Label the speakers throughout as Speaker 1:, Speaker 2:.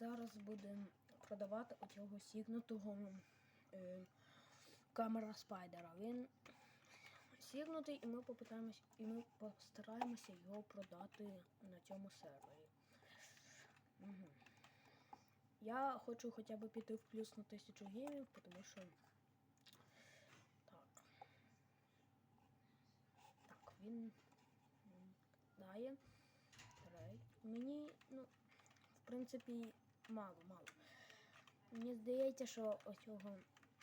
Speaker 1: Зараз будемо продавати оцього сігнутого е, камера спайдера. Він сігнутий, і ми попитаємось, і ми постараємося його продати на цьому сервері. Мгм. Я хочу хоча б піти в плюс на тисячу гемів, тому що. Так. Так, він дає. Трей. Мені, ну, принципі, мало, мало. Мені здається, що оцього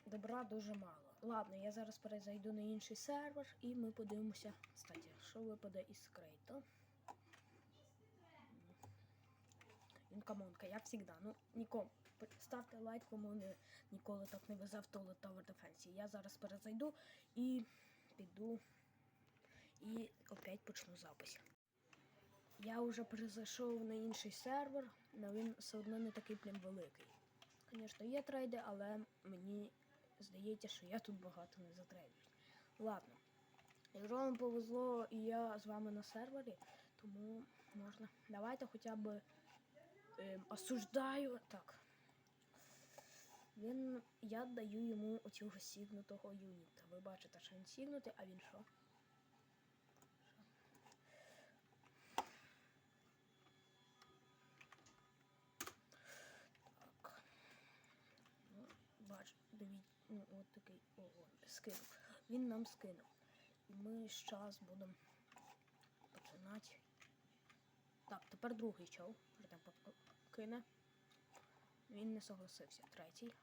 Speaker 1: добра дуже мало. Ладно, я зараз перезайду на інший сервер і ми подивимося. Кстати, що випаде із крейта. Він камонка, як завжди. Ну, нікому. Ставте лайк, кому не, ніколи так не везе в Toilet Tower Defense. Я зараз перезайду і піду і опять почну запис. Я вже перезайшов на інший сервер, але він все одно не такий прям великий. Звісно, є трейди, але мені здається, що я тут багато не затрейдую. Ладно. Якщо вам повезло і я з вами на сервері, тому можна. Давайте хоча б ем, осуждаю. Так. Він. Я даю йому оцього сігнутого юніта. Ви бачите, що він сігнутий, а він що? Так. Ну, бач, дивіться, ну от такий о, о, скинув. Він нам скинув. Ми зараз будемо починати. Так, тепер другий. Вже там кине. Він не согласився. Третій.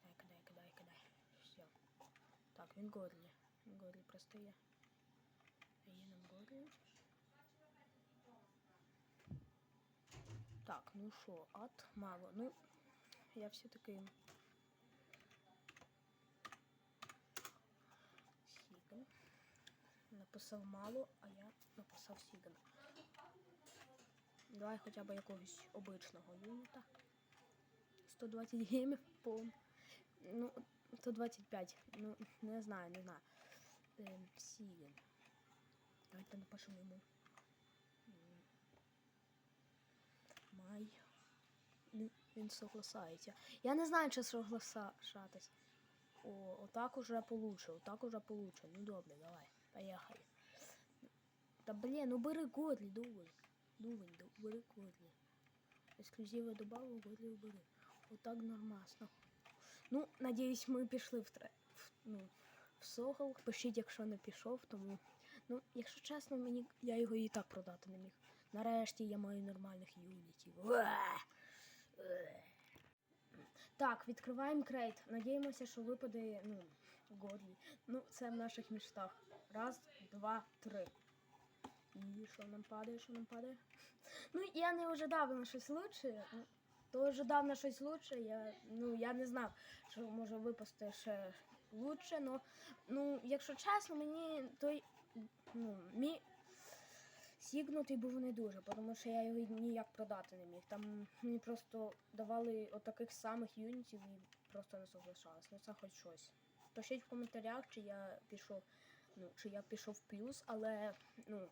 Speaker 1: Кидай, кидай, кидай, кидай. Все. Так, він горлі. Він горлі простає. Є нам горлі. Так, ну що, ад мало. Ну, я все-таки. Сіган. Написав мало, а я написав Сіган. Давай хоча б якогось обичного юніта. 120 геймів по. Ну, 125. Ну, не знаю, не знаю. Сіган. Давайте напишемо йому. Май. Він согласається. Я не знаю, чи соглашатись. О, отак уже получше, отак уже получше. Ну добре, давай, поехали. Та блін, ну бери Годлі, думай. Думай, ду- бери Годлі. Ексклюзиви добавив, Годлі бери. Отак нормасно. Ну, надіюсь, ми пішли в тре. В, ну, в Согол. Пишіть, якщо не пішов, тому. Ну, якщо чесно, мені я його і так продати не міг. Нарешті я маю нормальних юнітів. Так, відкриваємо крейт. Надіємося, що випаде, ну, Годлі. Ну, це в наших містах. Раз, два, три. І що нам падає, що нам падає? Ну, я не ожидав на щось. Ну, То ожидав на щось лучше. Я, ну, я не знав, що може випасти ще лучше. Но, ну, якщо чесно, мені той, ну, мій сігнутий був не дуже, тому що я його ніяк продати не міг. Там мені просто давали отаких самих юнітів і просто не соглашалось. Ну це хоч щось. Пишіть в коментарях, чи я пішов, ну, чи я пішов в плюс, але ну,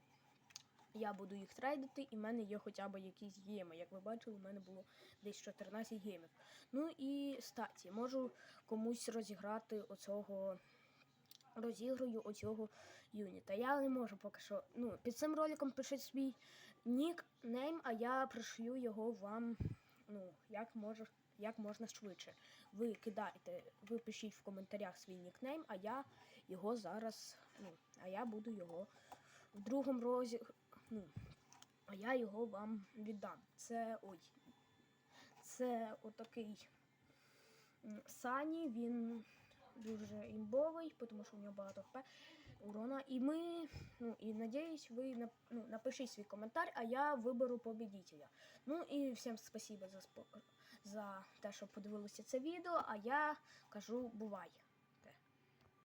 Speaker 1: я буду їх трейдити, і в мене є хоча б якісь геми. Як ви бачили, у мене було десь 14 гемів. Ну і статі, можу комусь розіграти оцього. Розіграю оцього юніта. Я не можу поки що. Ну, під цим роликом пишіть свій нікнейм, а я пришию його вам. Ну, як може, як можна швидше. Ви кидайте, ви пишіть в коментарях свій нікнейм, а я його зараз. Ну, а я буду його в другому розі. Ну, а я його вам віддам. Це ой. Це отакий Сані, він дуже імбовий, тому що у нього багато хп урона. І ми, ну і надіюсь, ви ну, напишіть свій коментар, а я виберу победителя. Ну і всім спасибо за, за те, що подивилися це відео, а я кажу бувай.